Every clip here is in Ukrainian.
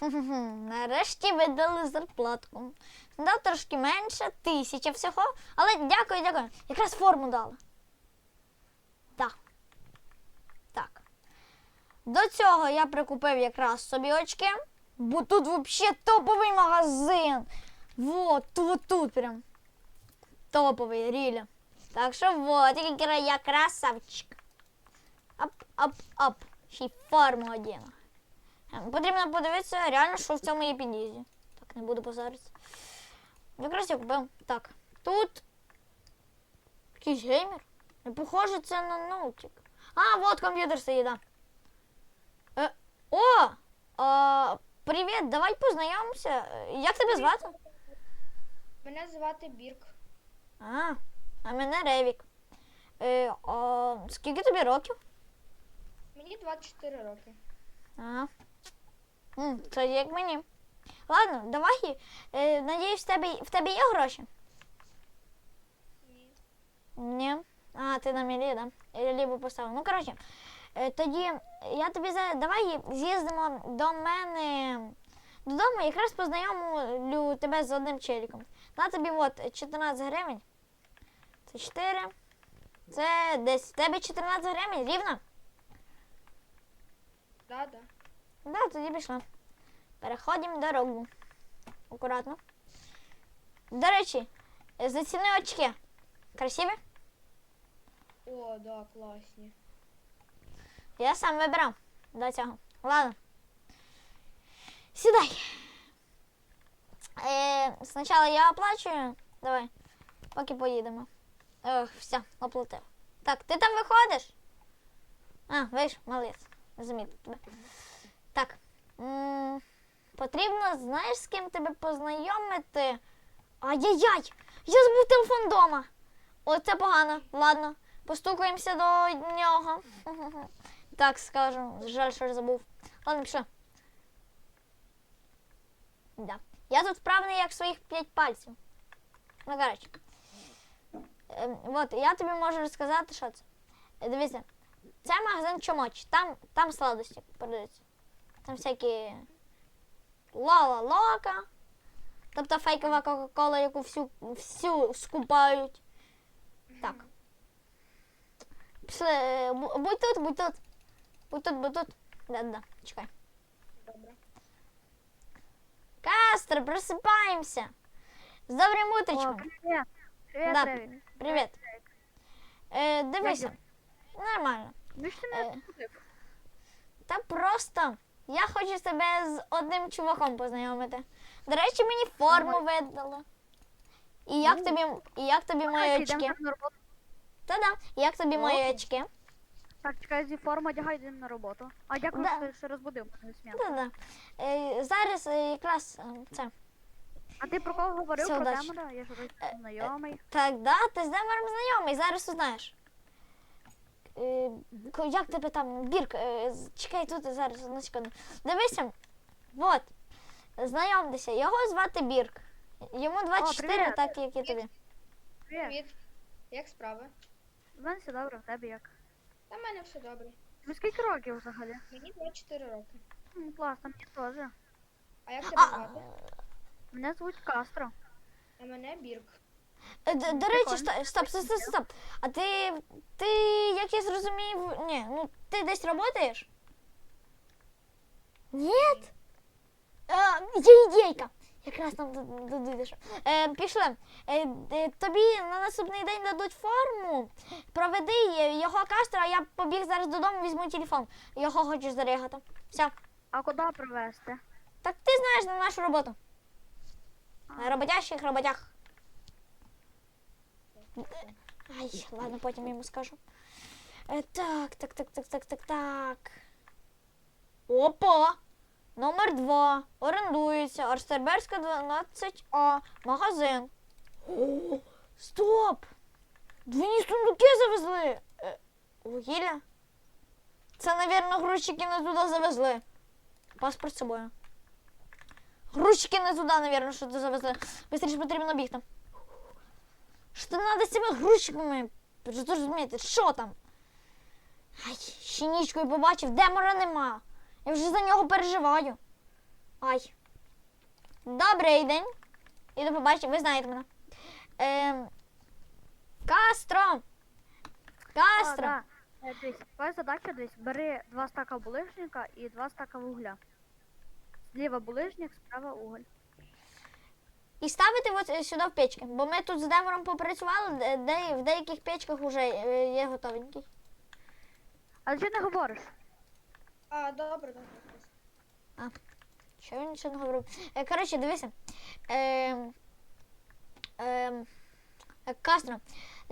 Нарешті видали зарплатку. Дав трошки менше, тисяча всього. Але дякую, дякую. Якраз форму дали. Так. Так. До цього я прикупив якраз собі очки, бо тут взагалі топовий магазин. Вот, тут, тут прям. Топовий, рілі. Так що вот, я красавчик. Ап, ап, ап. Ще й форму одіну. Потрібно подивитися реально, що в цьому є під'їзді. Так, не буду позоритися. Якраз я купив. Так, тут якийсь геймер. Не похоже це на ноутик. А, вот комп'ютер стоїть, да. Е, о! А, привіт, давай познайомимося. Е, Як тебе звати? Мене звати Бірк. А, а мене Ревік. Е, а, скільки тобі років? Мені 24 роки. А. Це як мені. Ладно, давай. Е, надіюсь, в тебе, в тебе є гроші? Ні. Ні. А, ти на мілі, да? Лібо поставив. Ну, коротше, е, тоді я тобі за... давай з'їздимо до мене додому, якраз познайомлю тебе з одним челіком. На тобі от 14 гривень. Це 4. Це десь. Тебе 14 гривень, рівно? Да, да. Да, тоді пішла. Переходимо дорогу. Акуратно. До речі, заціни очки. Красиві? О, да, класні. Я сам вибирав до цього. Ладно. Сідай. Е, спочатку я оплачую. Давай. Поки поїдемо. Ох, все, оплатив. Так, ти там виходиш? А, вийш, молодець. Замітив тебе. Так. М, потрібно, знаєш, з ким тебе познайомити. Ай-яй-яй! Я забув телефон вдома. Оце погано. Ладно. Постукаємося до нього. Так скажемо. Жаль, що забув. Ладно, пішли. Да. Я тут вправний, як своїх п'ять пальців. Ну, коротше. Ем, от, я тобі можу розказати, що це. Дивіться, це магазин чомоч. Там, там сладості продаються. Там всякі Лала Лока. Тобто фейкова Кока-Кола, яку всю, всю скупають. Так. Пішли. е, бу- Будь тут, будь тут. Будь тут, будь тут. Да-да, чекай. Добре. Кастер, просипаємося. З добрим О, утречком. привет. Привет, Да. Реві. Привіт. Е, дивися. Нормально. Ну що ти Е. мене купив? Та просто я хочу тебе з одним чуваком познайомити. До речі, мені форму видали. І як Ну. тобі, і як тобі мої очки? Та-да, як тобі мої очки? Так, чекай, зі форму одягай, йдемо на роботу. А дякую, Да. що ще розбудив мене сміх. Да-да. Е, зараз е, якраз е, це. А ти про кого говорив? Все, про. Демона? Я ж Е, знайомий. Так, да, ти з Демером знайомий, зараз узнаєш. Е, як тебе там, Бірк, е, чекай тут зараз, одну секунду. Дивися, от, знайомтеся, його звати Бірк. Йому 24, привіт. так як і тобі. Привіт. Як справи? В мене все добре, в тебе як? Та в мене все добре. Ну скільки років взагалі? Мені 24 роки. М, Класно, мені теж. А як тебе звати? Мене звуть Кастро. А мене Бірк. Е, д- до речі, сто- стоп, стоп, стоп, стоп. А ти, ти, як я зрозумів, ні, ну ти десь працюєш? Ні? Е, є ідейка. Якраз там д- д- дійдеш. Е, пішли. Е, е, тобі на наступний день дадуть форму. Проведи е, його кастро, а я побіг зараз додому, візьму телефон. Його хочеш зарігати. Все. А куди привезти? Так ти знаєш на нашу роботу. На роботящих роботях. Ай, ладно, потім йому скажу. Е, так, так, так, так, так, так, так. Опа! Номер 2. Орендується. Арстерберська 12А. Магазин. О, стоп! Двійні сундуки завезли. Е, вугілля? Це, навірно, грузчики не туди завезли. Паспорт з собою. Грузчики не туди, навірно, що завезли. Быстріше потрібно бігти. Що треба з цими грузчиками? Зрозуміти, що там? Ай, ще нічкою побачив, демора нема. Я вже за нього переживаю. Ай. Добрий день. І до побачення, ви знаєте мене. Ем, Кастро. А, Кастро. да. Е, Дивись, твоя задача дивись, бери два стака булижника і два стака вугля. Зліва булижник, справа уголь. І ставити от е, сюди в печки. Бо ми тут з Демором попрацювали, де, в деяких печках вже е, є готовенький. А ти не говориш? А, добре, добре. Що він нічого не говорив? Е, коротше, дивися. Е, е, Кастро,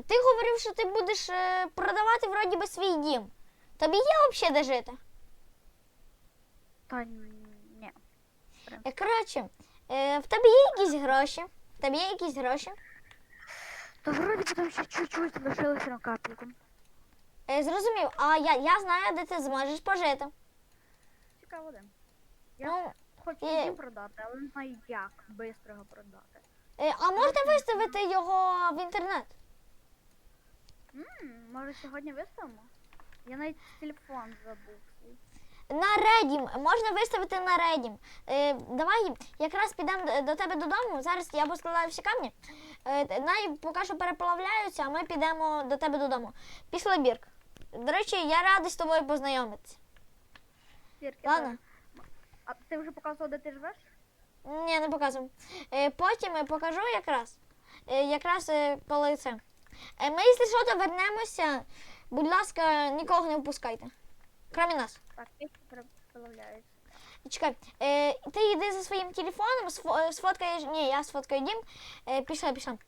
ти говорив, що ти будеш е, продавати вроді би свій дім. Тобі є взагалі де жити? Та ні. Е, коротше, е, в тебе є якісь гроші? В тебе є якісь гроші? То вроді там ще чуть-чуть лишилося на капельку. Е, зрозумів, а я, я знаю, де ти зможеш пожити. Цікаво, де. Я Ну, хочу є- дім продати, але не знаю як швидко його продати. е, а можна виставити його в інтернет? Ммм, може сьогодні виставимо? Я навіть телефон забув. На Редім, можна виставити на Редім. Е, давай якраз підемо до- до тебе додому. Зараз я поскладаю всі камні. Е, най поки що переплавляються, а ми підемо до тебе додому. Пішла Бірк. До речі, я радий з тобою познайомитися. Ладно. А ти вже показував, де ти живеш? Ні, не показую. Е, потім я покажу якраз. Е, якраз е, коли це. Е, ми, якщо що, то вернемося. Будь ласка, нікого не впускайте. Крім нас. Чекай, е, ти йди за своїм телефоном, сфо- сфоткаєш. Ні, я сфоткаю дім. Е, пішла, пішла.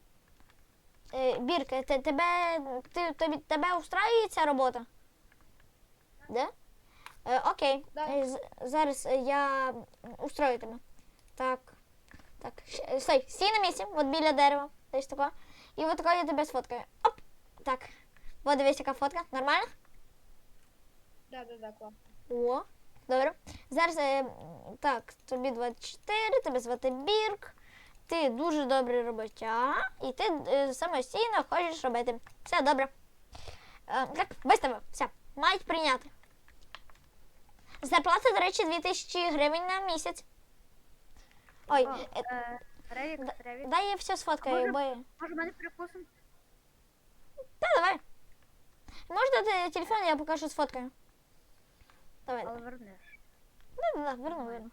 Е, Бірка, те- тебе, ти, тобі, тебе устраює ця робота? Да? Е, окей. Да. Е, зараз я устрою тебе. Так. Так. Стой, стій на місці, от біля дерева. Десь тако. І от тако я тебе сфоткаю. Оп! Так. От дивись, яка фотка. Нормально? Да, да, да, класно. О, добре. Зараз е, так, тобі 24, тебе звати Бірк. Ти дуже добрий роботяга, і ти е, самостійно хочеш робити. Все добре. Е, так, виставив. Все, мають прийняти. Зарплата, до речі, 2000 гривень на місяць. Ой, О, е, е, Ревік, да- Ревік. дай я все сфоткаю, бо. я- Може, мене перекусимо? Та давай. Дати телефон, я покажу сфоткаю. Давай, Але вернеш. Да, да, да, верну, верну.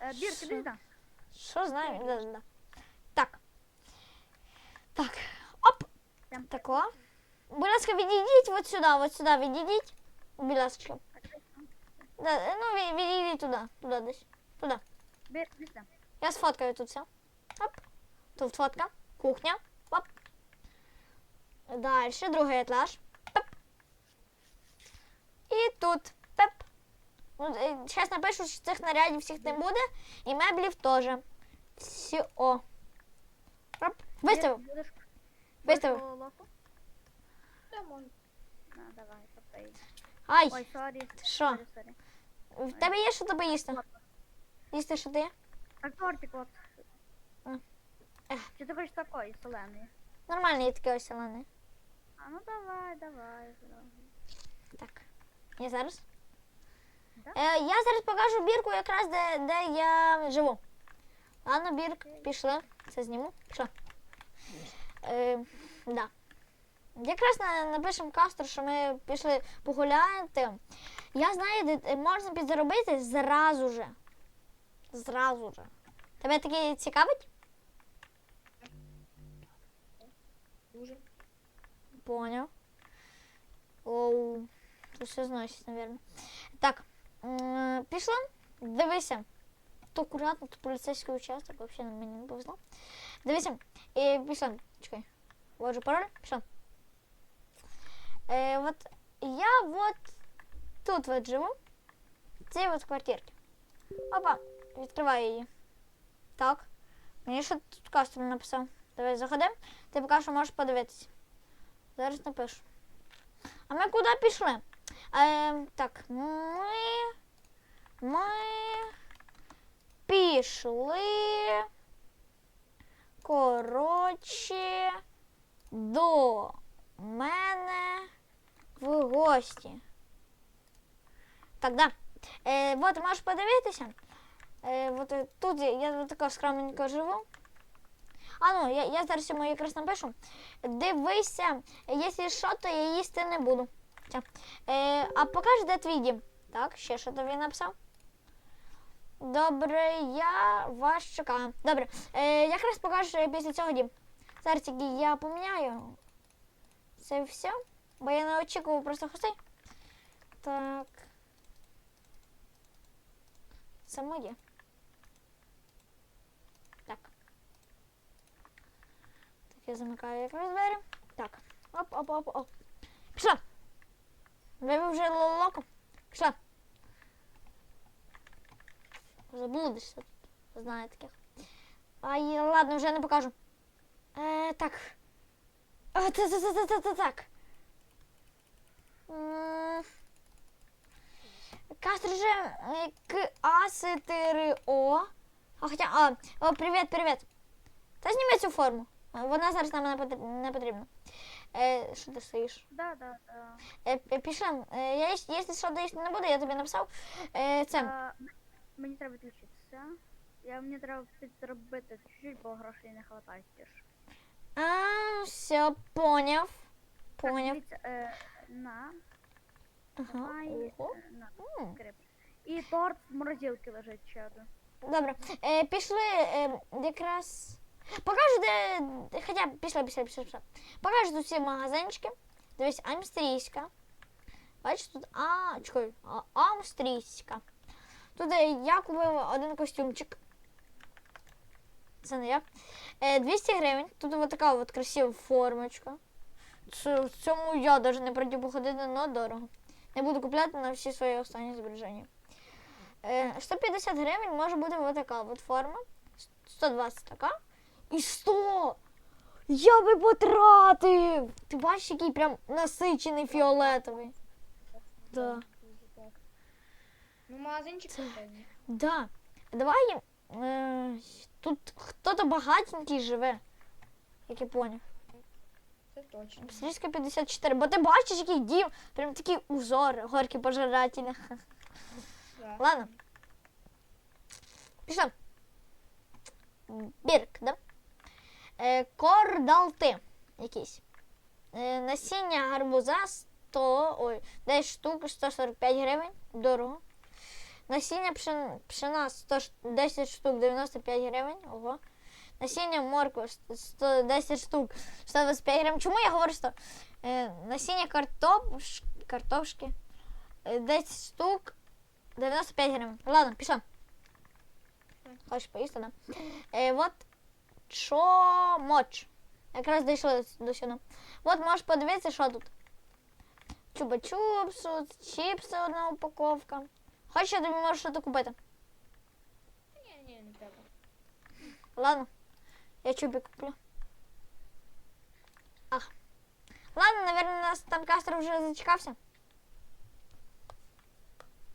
Е, Бірк, Що? іди. Що знаю? Да, да, да. Так. Так. Оп. Там. Тако. Будь ласка, відійдіть от сюди, от сюди відійдіть. Будь ласка. Да, ну, ві- відійдіть туди, туди десь. Туди. Бірк, іди. Я сфоткаю тут все. Оп. Тут фотка. Кухня. Оп. Далі, другий етаж. І тут. Пеп. Зараз напишу, що цих нарядів всіх не буде. І меблів теж. Все. Оп. Виставив. Бірк, Виставив. Да, давай, попей. Ай, Ой, сорі. що? В тебе є що тобі їсти? Їсти що ти є? Так, тортик, от. Чи ти хочеш такої, соленої? Нормальний такий ось зелений. А ну давай, давай. Так. Я зараз. Да? Е, я зараз покажу бірку якраз де, де я живу. Ладно, бірк, пішли. Це зніму. Пішли. Е, да. Якраз на, напишемо кастру, що ми пішли погуляти. Я знаю, де можна підзаробити зразу же. Зразу же. Тебе таке цікавить? Дуже. Понял. Оу. Тут все зносить, наверное. Так. Пішла. Дивися. Тут акуратно, тут поліцейський участок, вообще мені не повезло. Дивися. І пішла. Чекай. Вводжу пароль. Пішла. Е, вот я вот тут вот живу. В цій от квартирці. Опа, відкриваю її. Так. Мені що тут кастом написав. Давай заходимо. Ти поки що можеш подивитися. Зараз напишу. А ми куди пішли? Е, так, ми. Ми пішли. Коротше, до мене в гості. Так, да. Е, от можеш подивитися. Е, от е, тут я, от скромненько живу. А ну, я, я зараз йому якраз напишу. Дивися, якщо що, то я їсти не буду. Е, а покаж, де твій. Так, ще що тобі написав. Добре, я вас чекаю. Добре, е, якраз покажеш е, після цього дім. Зараз я поміняю. Це все. Бо я не очікував просто гостей. Так. Це моє. Так. Так, я замикаю якраз двері. Так. Оп, оп, оп, оп. Пішла. Ви вже локо. Пішла. Заблудишся тут. Знаю таких. Ай, ладно, вже не покажу. Е, так. А, та, та, та, та, та, та, так. М, Кастр же е, к а 4 о А хоча, а, о, привіт, привіт. Та зніми цю форму. Вона зараз нам не потрібна. Е, що ти стоїш? Да, да, да. Е, е, пішли. Е, я, якщо якщо що доїсти не буду, я тобі написав. Е, це. А, м- мені треба відключитися. Я мені треба підробити чуть-чуть, бо грошей не теж. А, все, поняв. Так, Поняв. дивіться, е, на, Ага. давай, Ого. е, на, М. скрип. І торт в морозилці лежить ще один. Добре. Е, пішли е, якраз. Де- Хоча пішли, пішли, пішли, пішли. Покажу тут всі магазинчики. Дивись, австрійська. Бачиш, тут а, чекай, а, австрійська. Тут е, я купив один костюмчик. Це не я. Е, 200 гривень. Тут от така от красива формочка. Це, в цьому я навіть не проти походити, але дорого. Не буду купляти на всі свої останні збереження. Е, 150 гривень може бути ось така от форма. 120 така. І 100! Я би потратив! Ти бачиш, який прям насичений фіолетовий. Да. Ну, магазинчик потрібен. Да. Давай. Е, тут хто-то багатенький живе. Як я поняв. Це точно. Австрійська 54. Бо ти бачиш, який дім, прям такий узор, горки пожирателя. Да. Ладно. Пішла. Бірк, да? Е, кордалти якісь. Е, насіння гарбуза 100, ой, 10 штук 145 гривень. Дорого. Насіння пшен, пшена 100, 10 штук 95 гривень. Ого. Насіння моркви 110 штук 125 гривень. Чому я говорю 100? Е, насіння картош, картошки е, 10 штук 95 гривень. Ладно, пішла. Хочеш поїсти, да? Е, от чомоч. Якраз дійшли до сюди. От можеш подивитися, що тут. Чупа-чупсу, чіпси одна упаковка. Хочеш, я тобі можу щось купити? Ні, ні, не треба. Ладно, я чубі куплю. Ах. Ладно, наверное, у нас там Кастро вже зачекався.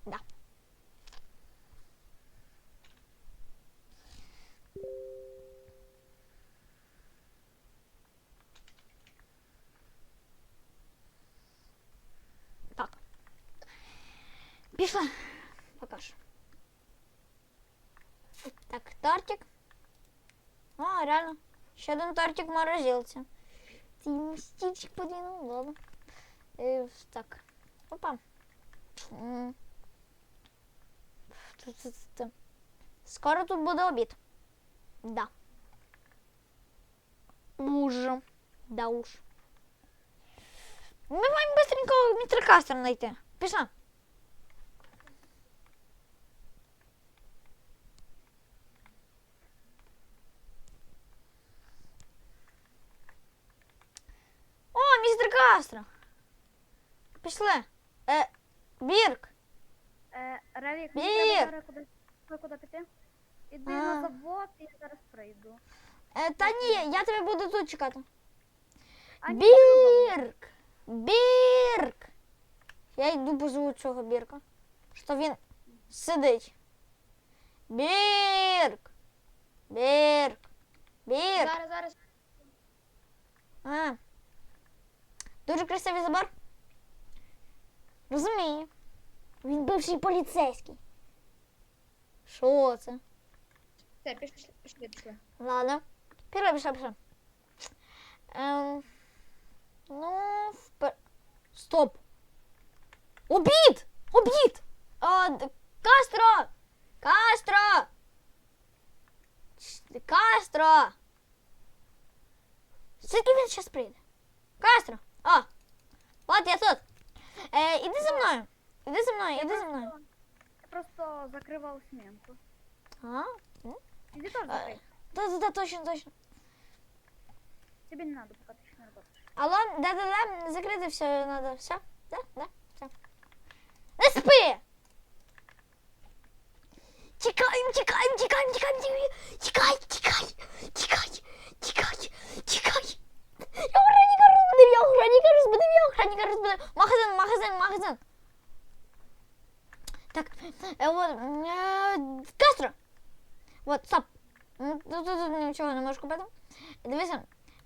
Да. Так. Пішла. Покаж. Так, тортик. А, реально. Ще один тортик в морозилці. Ти містичок подвинув, ладно. Е, так. Опа. Скоро тут буде обід. Да. Уж. Да уж. Ми маємо быстренько містер Кастер знайти. Пішла. О, містер Кастро. Пішли. Е, Бірк. Е, Равік, Ні. мені треба зараз кудись ви куди піти? Іди А. на завод, і я зараз прийду. Е, та ні, я тебе буду тут чекати. А ні, Бірк! Бірк! Я йду позову цього бірка. Що він сидить. Бірк! Бірк! Бірк! Зараз, зараз. А. Дуже красивий забор. Розумію. Він бивший поліцейський. Що це? Все, пішли, пішли, пішли. Ладно. Пішли, пішли, пішли. Ем, ну, впер... Стоп. Обід! Обід! А, Кастро! Кастро! Кастро! Він зараз прийде? Кастро! О! От я тут. Е, іди за мною. Іди за мною, іди за мною. Я просто закривав смінку. А? Іди теж закрий. Да, да, да, точно, точно. Тобі не треба, поки ти ще не робиш. Алло, да-да-да, закрити все надо. Все? Да? Да? Все. Не спи! Тікаємо, тікаємо, тікаємо, тікаємо, тікаємо. Тікай, тікай, тікай, тікай, тікай. Я охранника розбудив, я охранника розбудив, я розбудив. Магазин, магазин, магазин. Так, е, от, е, Кастро. Вот, стоп. Ну, Тут, тут, тут нічого не можеш купити. Дивися,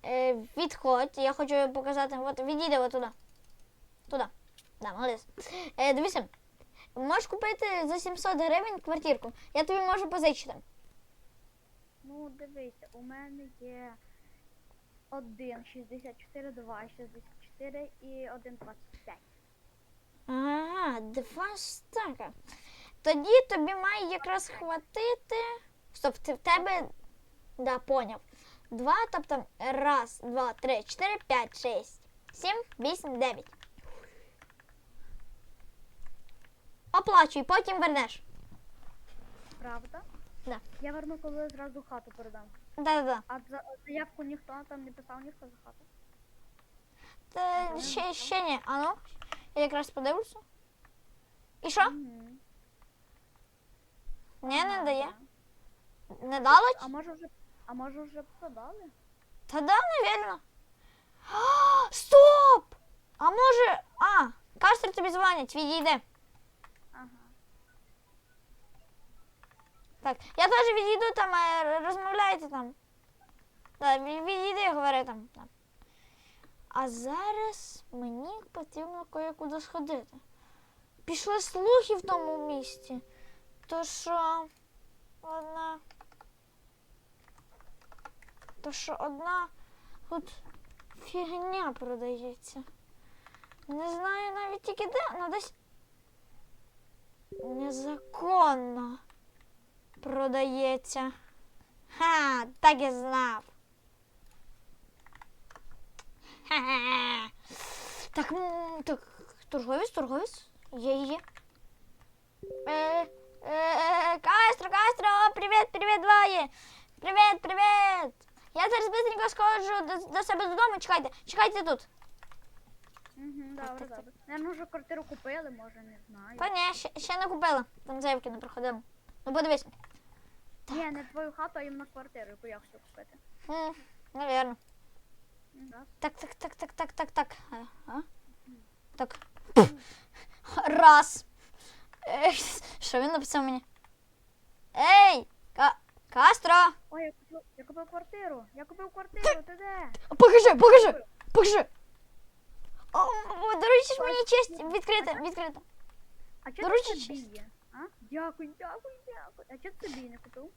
е, відходь, я хочу показати, от відійди от туди. Туди. Да, молодець. Е, дивися, можеш купити за 700 гривень квартирку. Я тобі можу позичити. Ну, дивися, у мене є 1, 64, 2, 64 і 1, 25. Ага, два стака. Тоді тобі має якраз хватити. Стоп, ти в тебе. Да, поняв. Два, тобто раз, два, три, чотири, п'ять, шість, сім, вісім, дев'ять. Оплачуй, потім вернеш. Правда? Да. Я верну, коли зразу хату передам. Да-да-да. А за заявку ніхто там не писав, ніхто за хату. Та ще, ще ні. А ну, я якраз подивлюся. І що? Ні, не дає. Не дало? А може вже, а може вже продали? Та да, навірно. А, Стоп! А може. А, Кастер тобі дзвонить, відійде. Ага. Так, я теж відійду там, е, розмовляйте там. Так, від- відійди, говори там. А зараз мені потрібно кое-куди сходити. Пішли слухи в тому місті. То що одна. То що одна тут фігня продається. Не знаю навіть тільки де, ну десь незаконно продається. Ха, так і знав. Так, так, торговець, торговець. Є, є, є. Е, е, Кастро, Кастро, привіт, привіт, двоє. Привіт, привіт. Я зараз быстренько сходжу до, до себе додому. Чекайте, чекайте тут. Угу, добре, добре. Наверно, вже квартиру купили, може, не знаю. Та ні, ще, ще не купила. Там заявки не проходили. Ну подивись. Ні, не твою хату, а іменно квартиру, яку я хочу купити. М, Навірно. Так, так, так, так, так, так, так. А? Так. Раз. Е, Що він написав мені? Ей! Ка- Кастро! Ой, я купив, я купив квартиру. Я купив квартиру, ти де? Покажи, покажи! Покажи! О, о, доручиш мені честь відкрити, відкрити. А чого ти собі честь. є? А? Дякую, дякую, дякую. А чого ти собі не купив?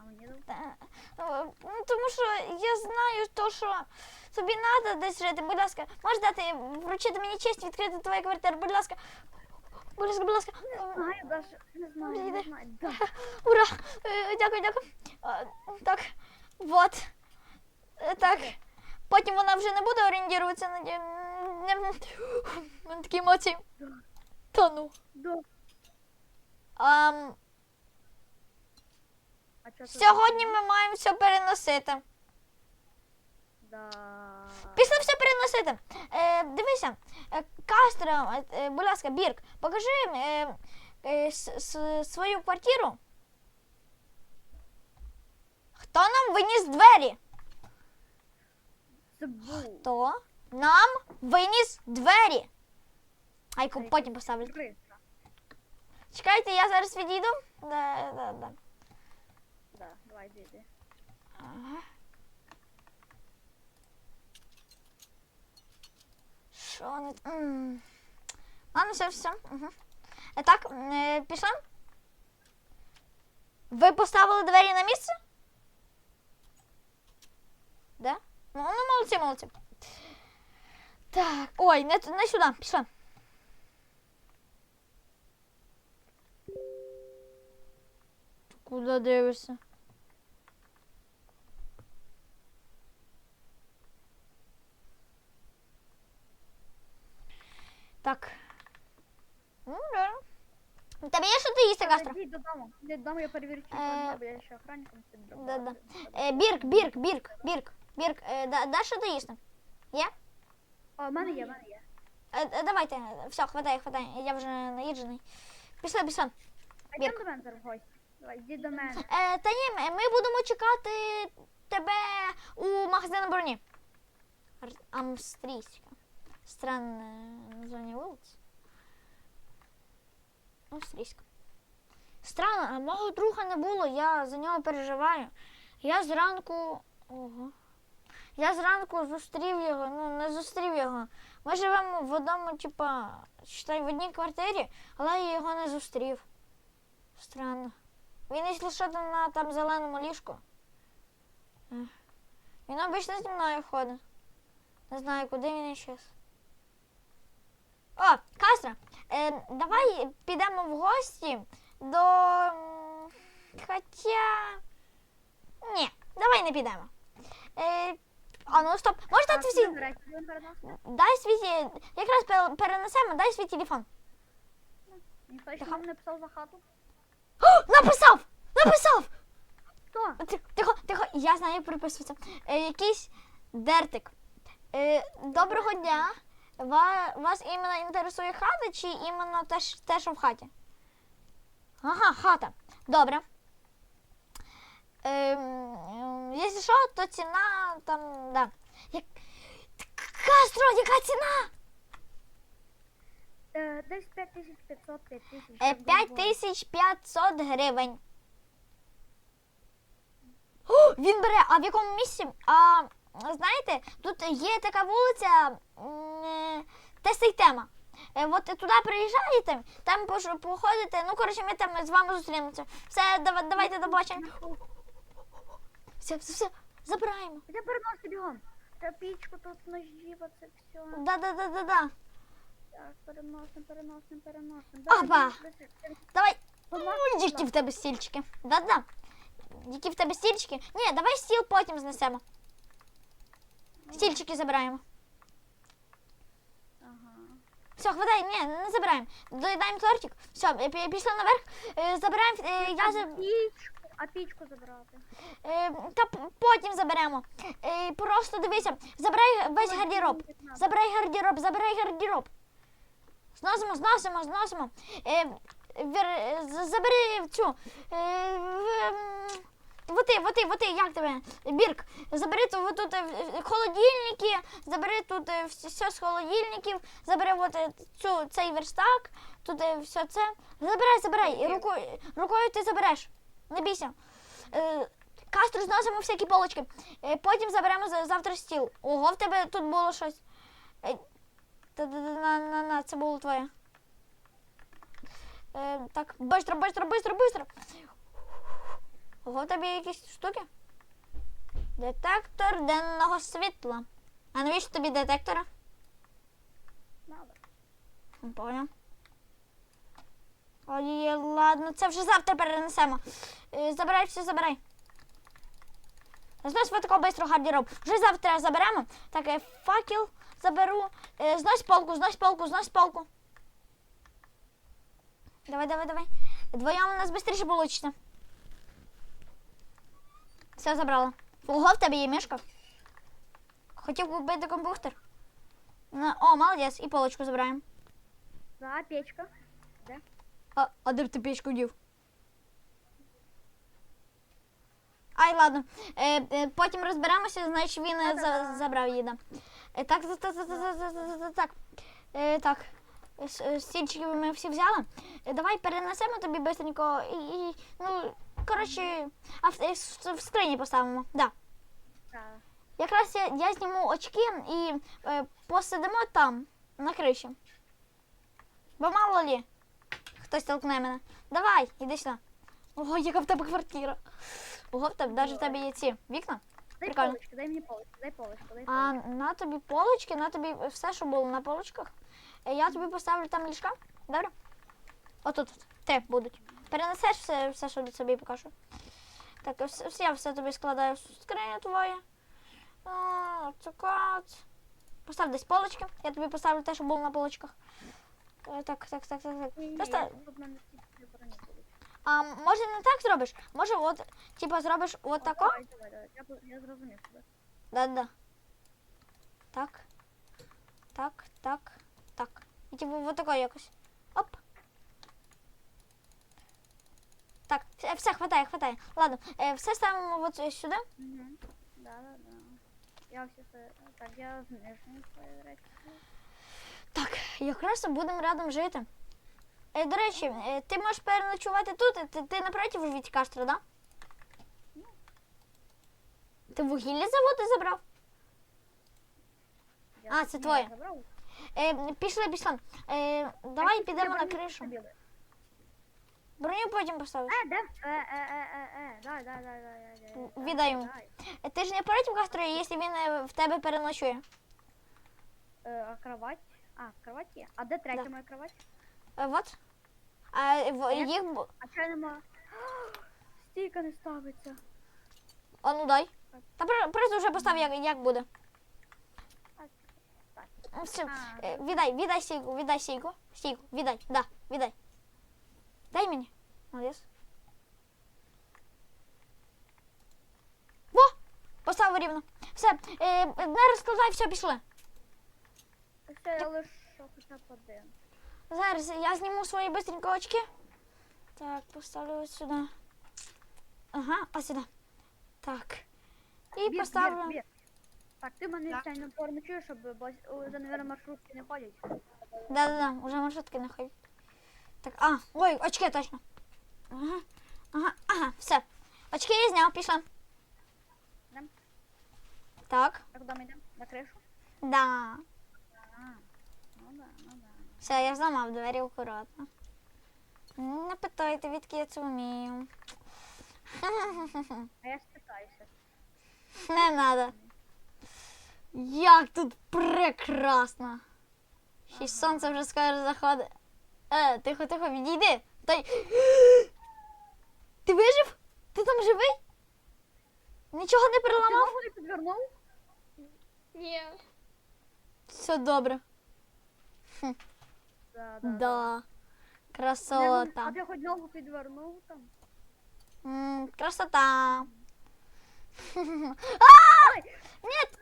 А мені дав. Е, ну, Тому що я знаю, то, що тобі треба десь жити. Будь ласка, можеш дати вручити мені честь відкрити твою квартиру, будь ласка. Будь ласка, будь ласка. Е, не знаю, не знаю. Ура! Е, Дякую, дякую. Так, вот. Е, Так. Потім вона вже не буде орієнтуватися на такі емоції. Та ну. Да. Ам, сьогодні ми маємо все переносити. Да. Пішли все переносити. Е, дивися, е, Кастро, е, е, будь ласка, Бірк, покажи е, е, с- с- свою квартиру. Хто нам виніс двері? Хто нам виніс двері? Айку потім поставлю. Чекайте, я зараз відійду. Да, да, да. Давай, йди, йди. Що не... М. Ладно, все, все. Угу. Так, е, пішла? Ви поставили двері на місце? Да? Ну, ну молодці, молодці. Так, ой, не, не сюди, пішла. Куди дивишся? Так. Ну, да. У Тебе є що ти їсти, Кастро? Йдіть додому. Йдіть додому, я перевірю, чи Е, бо я ще охранником собі Да, да. Е, Бірк, бірк, бірк, бірк, бірк, е, да, да, що ти їсти? Є? О, в мене є, в мене є. Е, е, давайте, все, хватай, хватай, я вже наїджений. Пішли, пішли. А Бірк. йдемо до мене зараз в гості. Давай, йдіть до мене. Е, та ні, ми- ми будемо чекати тебе у магазині броні. Ар- Амстрійська. Странне названня вулиці. Австрійська. Странно, а мого друга не було, я за нього переживаю. Я зранку. Ого. Я зранку зустрів його, ну не зустрів його. Ми живемо в одному, типа, считай, в одній квартирі, але я його не зустрів. Странно. Він якщо що на там зеленому ліжку. Він обично зі мною ходить. Не знаю, куди він іщез. О, Кастро, е, давай підемо в гості до. Хоча. Ні, давай не підемо. Е, а ну стоп, можеш дати переносити? Дай світі, Якраз перенесемо, дай свій телефон. Ніхто не писав за хату? О, написав! Написав! Хто? Тихо, тихо, я знаю, як приписується. Е, якийсь дертик. Е, доброго дня. Ва, вас іменно інтересує хата чи іменно те, ж- те, що в хаті? Ага, хата. Добре. Ем, якщо що, то ціна там, да. Як... Кастро, яка ціна? Е, Десь 5500, 5000. Е, 5500 гривень. О, він бере, а в якому місці? А знаєте, тут є така вулиця е, тема. Е, От туди приїжджаєте, там походите, ну коротше, ми там з вами зустрінемося. Все, давайте до побачення. Все, все, все, забираємо. Я переносити бігом. Та пічку тут ножі, оце все. Да-да-да-да-да. Так, переносимо, переносимо, переносимо. Опа! Давай. Які в тебе стільчики. Да-да. Які в тебе стільчики? Ні, давай стіл потім знесемо. Стільчики забираємо. Ага. Все, хватай, ні, не забираємо. Доїдаємо тортик. Все, пі- пішли наверх. Е, Забираємо. е, Я за... Пічку, а пічку забрати. е, Та потім заберемо. Просто дивися, забирай весь гардероб. Забирай гардероб, забирай гардероб. Зносимо, зносимо, зносимо. Забери цю. Воти, воти, воти, як тебе? Бірк. Забери ту, тут е, холодильники, забери тут е, все з холодильників, забери от, е, цю, цей верстак, тут все це. Забирай, забирай. Рукою, рукою ти забереш. Не бійся. Кастру зносимо всякі полочки. Потім заберемо завтра стіл. Ого, в тебе тут було щось. На, на, на, це було твоє. Так, бистро, бистро, бистро, бистро. Ого, є якісь штуки? Детектор денного світла. А навіщо тобі детектора? Надо. Не Понял. Ой, ладно, це вже завтра перенесемо. Е, Забирай все, забирай. Знось такого бистро гардероб. Вже завтра заберемо. Так, е, факел заберу. Е, Знось полку, знось полку, знось полку. Давай, давай, давай. Вдвоєм у нас швидше вийде. Все забрала. Ого, в тебе є мішка. Хотів купити комп'ютер. На- О, молодець, і полочку забираємо. За печка. А, а де б ти пічку дів? Ай, ладно. Е, е, потім розберемося, значить він е, за, забрав її. Да. Е, так, так, так, так, так, так, так, так, так. Е, так. С- е, Стільчики ми всі взяли. Е, давай перенесемо тобі бистренько і, і ну, коротше, а в, е, в- скрині поставимо. Да. Так. Якраз я, я зніму очки і е, посидимо там, на криші. Бо мало лі, хтось толкне мене. Давай, іди сюди. Ого, яка в тебе квартира. Ого, в тебе навіть в тебе є ці вікна. Дай Прикольно. полочку, дай мені полочку, дай полочку, дай А полочку. на тобі полочки, на тобі все, що було на полочках. Е, Я тобі поставлю там ліжка. Добре? Отут от, три будуть. Перенесеш все, все що собі покажу. Так, все, все- я все тобі складаю в скриню твоє. А, Цукат. Постав десь полочки. Я тобі поставлю те, що було на полочках. Е, Так, так, так, так, так. Ні-ні, Просто, я- тут в мене всі броні будуть. а, може не так зробиш? Може, от, типа, зробиш от О, тако? Давай, давай, давай. Я, б- я зрозумів тебе. Да-да. Так. Так, так, так. І типу вот такой якось. Так, все, все, хватає, хватає. Ладно, е, все ставимо от сюди. Угу. Да, да, да. Я все це... Так, я знижую свої речі. Так, якраз будемо рядом жити. Е, до речі, е, ти можеш переночувати тут, ти, ти напротив від Кастро, да? Ти вугілля з заводу забрав? Я- А, це твоє. забрав. Е, пішли, пішли. Е, давай підемо на кришу. забіла. Броню потім поставиш. Е, де? Е, е, е, е, е, дай, дай, дай, дай, дай, дай. Віддай йому. дай. Е, Ти ж не проти Кастро, якщо він е, в тебе переночує? Е, А кровать? А, кровать є. А де третя Да. моя кровать? Е, Вот. А в, я- їх... бу- А чого нема? Стійка не ставиться. А ну дай. Та просто вже постав, як, як буде. Все. А. Е, Віддай, віддай стійку, віддай стійку. Стійку, віддай, да, віддай. Дай мені. Молодець. Во! Поставив рівно. Все, е, не розкладай, все, пішли. Це я лише хоча б один. Зараз я зніму свої быстренько очки. Так, поставлю ось сюди. Ага, ось сюди. Так. І Бір, поставлю. бір, бір. Так, ти мене все не порночуєш, щоб бо вже, наверное, маршрутки не ходять. Да-да-да, уже маршрутки не ходять. Так, а, ой, очки точно. Ага, ага, ага, все. Очки я зняв, пішла. Йдем? Так, Так, ми йдемо? На кришу? да. А, ну да, ну да. Все, я зламав двері акуратно. Не питайте, відки я це вмію. А я спитаюся. Не надо. Як тут прекрасно. Ще й сонце вже скоро заходить. Е, тихо, тихо, відійди. Та й... Ти вижив? Ти там живий? Нічого не переламав? ногу не підвернув? Ні. Все добре. Да, да. Да. Красота. А ти хоч ногу підвернув там? М, Красота. Ой! Нет!